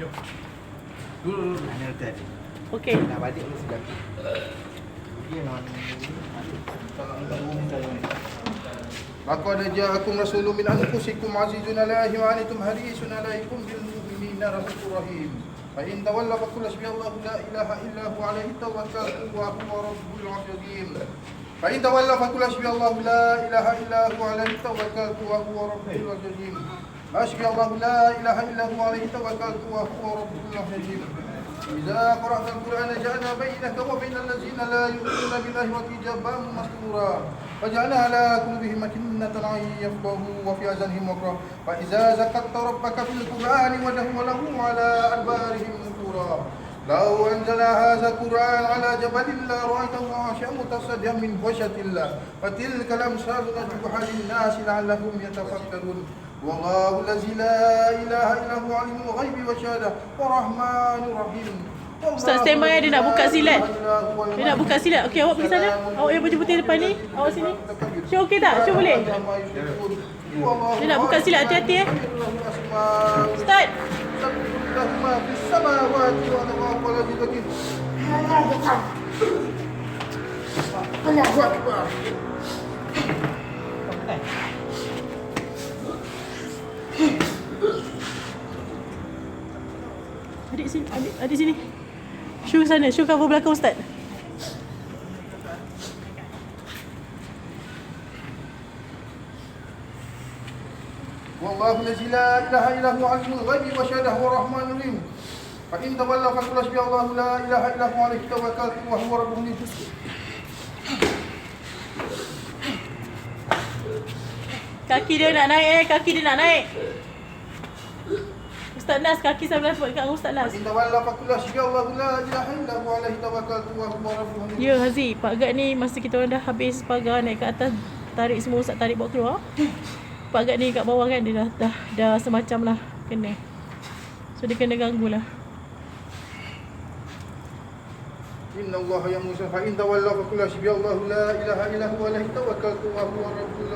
jom. Dulu dulu nak nerta tadi. Okey. Nak balik dulu sebelah tu. Aku ada ja rasulun min anfusikum azizun alaihi wa alaikum harisun alaikum bil mu'minina rahmatur rahim. Fa in tawalla fa kullu la ilaha illa huwa alaihi tawakkaltu wa huwa rabbul azim. Fa in tawalla fa kullu la ilaha illa huwa alaihi tawakkaltu wa huwa rabbul azim. حسبي الله لا إله إلا هو عليه توكلت وهو رب العظيم إذا قرأت القرآن جعلنا بينك وبين الذين لا يؤمنون بالله حجابا مستورا. وجعلنا على قلوبهم أكنة أن يفقهوا وفي آذانهم وقرا. فإذا ذكرت ربك في القرآن وجهوا له على أدبارهم نفورا. لو أنزل هذا القرآن على جبل لرأيته خاشعا متصدعا من خشية الله. فتلك الأمثال نضربها للناس لعلهم يتفكرون. والله الذي لا إله إلا هو عليم الغيب والشهادة الرحمن الرحيم Ustaz standby dia nak buka silat. Dia nak buka silat. Okey, awak pergi sana. Awak yang baju putih depan ni. Awak sini. Syul okey tak? Syul boleh? Dia nak buka silat. Hati-hati eh. Start. ما في Adik sini. Adik, adik sini. Syul sana. Syul cover belakang Ustaz. والله الذي لا اله الا هو عليم الغيب والشهاده هو الرحمن الرحيم فان تولوا فقل حسبي الله لا اله الا هو عليه توكلت وهو رب العرش Kaki dia nak naik eh. Kaki dia nak naik. Ustaz Nas kaki sambil buat kat Ustaz Nas. Inna wallahu faqul syukra wa la ilaha illa huwa alaihi tawakkaltu wa huwa rabbul Ya Hazi, Pak Gad ni masa kita orang dah habis pagar naik ke atas tarik semua Ustaz tarik bawa keluar. Pak Gad ni kat bawah kan dia dah dah, dah semacam lah kena. So dia kena ganggu lah. Inna Allah ya Musa fa inda wallahu faqul syukra Allah la ilaha illa huwa alaihi tawakkaltu wa huwa rabbul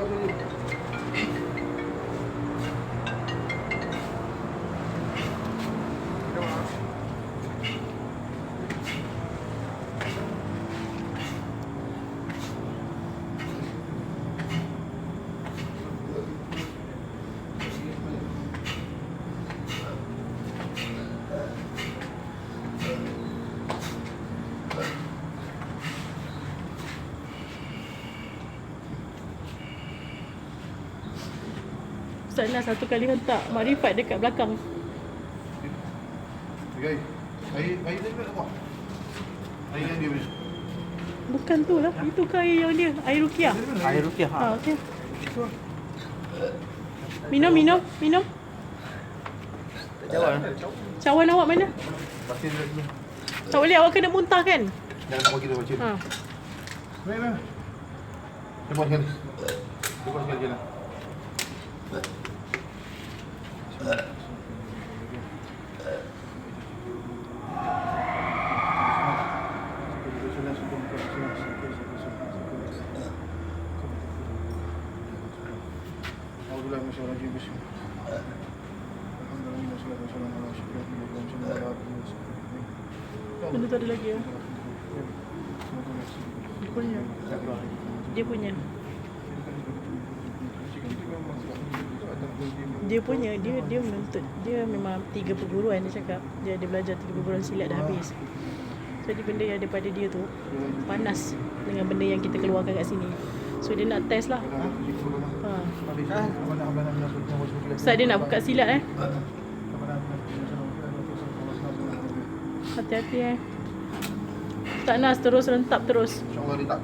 Ustaz Nas satu kali hentak makrifat dekat belakang. Guys, air air dia bawah. Air yang dia beri. Bukan tu lah. Itu ke air yang dia. Air rukiah. Air rupiah. Ha, okey. Minum, minum, minum. Tak jawab. Cawan awak mana? Dulu. Tak boleh, awak kena muntah kan? Jangan bagi dia baca. Ha. Baik, baik. Cuba sekali. Cuba sekali lah. Benda tu ada lagi ya. Dia punya. Dia punya. Dia punya dia dia menuntut dia memang tiga perguruan dia cakap dia ada belajar tiga perguruan silat dah habis. Jadi benda yang daripada dia tu panas dengan benda yang kita keluarkan kat sini. So dia nak test lah. Ha. Ustaz dia nak buka silat eh. Hati-hati eh. Tak nas terus rentap terus.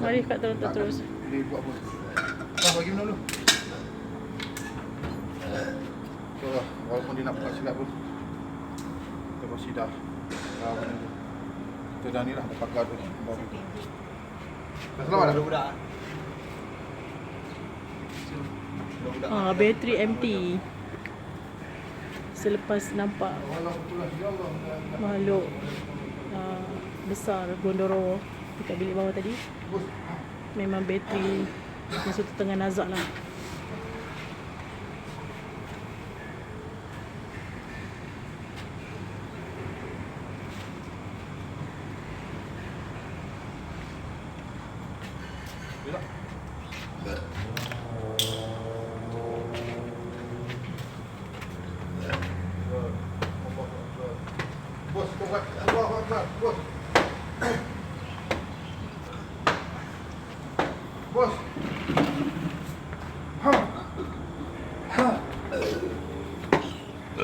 Mari kat terus terus. Dia buat apa? Bagi minum dulu. InsyaAllah, walaupun dia nak buka silap pun. Kita pasti dah. Dah benda tu. Kita dah ni lah, dah pakai tu. Baru. Dah selamat dah? Budak-budak. Budak-budak. Ha, bateri empty. Selepas nampak makhluk uh, besar Gondoro dekat bilik bawah tadi memang bateri masa tu tengah nazak lah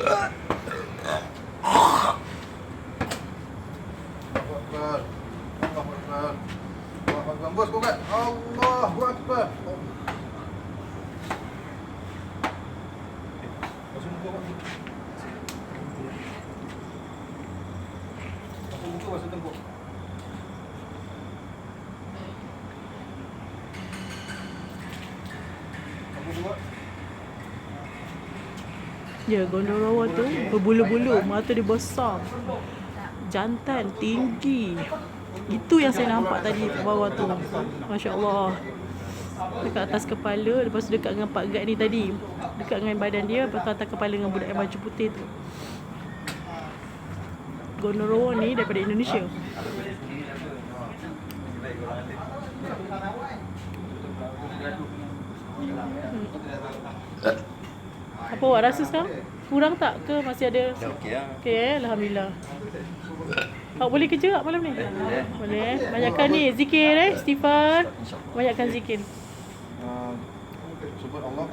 Ugh. Ya, gondorowo tu berbulu-bulu, mata dia besar. Jantan, tinggi. Itu yang saya nampak tadi bawah tu. Masya Allah. Dekat atas kepala, lepas tu dekat dengan Pak Gad ni tadi. Dekat dengan badan dia, lepas tu atas kepala dengan budak yang baju putih tu. Gondorowo ni daripada Indonesia. Apa awak rasa sekarang? Kurang tak ke masih ada? Okey lah. Okey eh, Alhamdulillah. Awak boleh kerja tak malam ni? Boleh eh. Banyakkan ni zikir eh, Stephen. Banyakkan zikir. Ah, sebut Allah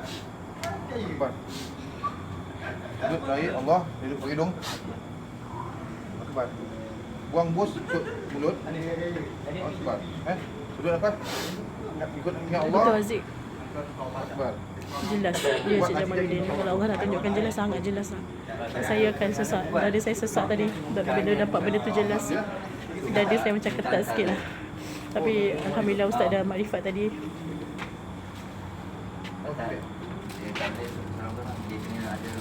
Sebut lahir Allah Hidup bagi hidung Akbar Buang bos Sebut mulut Akbar Eh Sebut apa Ikut ingat Allah Betul Aziz. Akbar Jelas. Ya Cik Jamaluddin. Kalau Allah nak tunjukkan jelas sangat jelas lah. Saya akan sesak. Dada saya sesak tadi. Bila dapat benda tu jelas. Dada saya macam ketat sikit lah. Tapi Alhamdulillah Ustaz dah makrifat tadi. Okey Dia tak boleh ada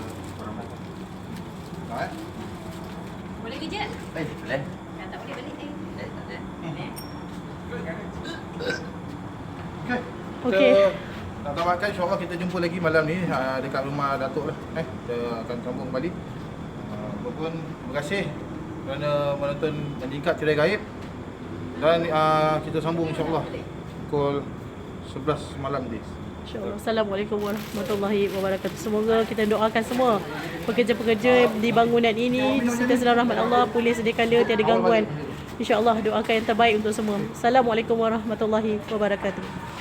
orang eh kerja? Eh, boleh balik tadi. Eh, tak ada. Eh? Okey Okey. Kita tamatkan insyaAllah kita jumpa lagi malam ni ah, dekat rumah Datuk lah eh kita akan sambung kembali Ah, Apapun terima kasih kerana menonton Meningkat Cerai Gaib dan ah, kita sambung insyaAllah pukul 11 malam ni. Assalamualaikum warahmatullahi wabarakatuh. Semoga kita doakan semua pekerja-pekerja di bangunan ini serta dalam rahmat Allah pulih sedia kala tiada gangguan. InsyaAllah doakan yang terbaik untuk semua. Assalamualaikum warahmatullahi wabarakatuh.